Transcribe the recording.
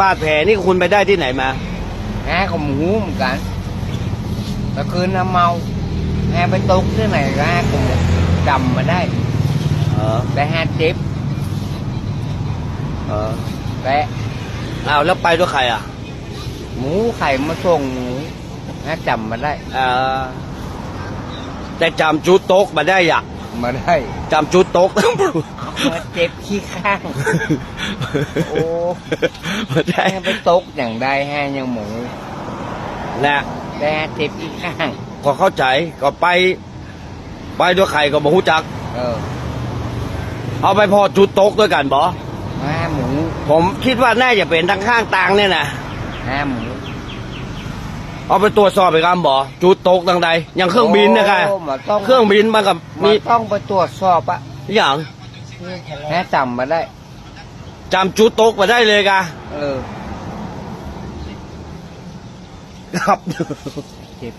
บาดแผลนี่คุณไปได้ที่ไหนมาหาของหมูเหมือนกันแต่คืนน้ำเมาหาไปตกที่ไหนก็หาของหมูจำมาได้ เออแต่หาเจ็บเออแต่เอาแล้วไปด้วยใครอะหมูไข่มาส่งหมูหาจำมาได้ เออแต่จำจุดโต๊กมาได้อะ มาได้จำจุดโต๊กมาเจ็บขี้ข้าง โอ้มาได้หาไปตกอย่างใดหาอย่างหมูนะแต่หาเจ็บขี้ข้างก็เข้าใจก็ไป ไปด้วยใครก็บ่ฮู้จัก เออ เอาไปพอจุดโต๊กด้วยกันบ่หาหมู ผมคิดว่าน่าจะเป็นทางข้างต่างเนี่ยนะหาหมู เอาไปตรวจสอบไปกันบ่จุดโต๊กทางใดอย่างเครื่องบินนะครับโอ้มาต้องเครื่องบินมันกับมีมีต้องไปตรวจสอบอะอย่างหาจำมาได้ จำจุดโต๊กมาได้เลยกะเออ ครับ เจ็บ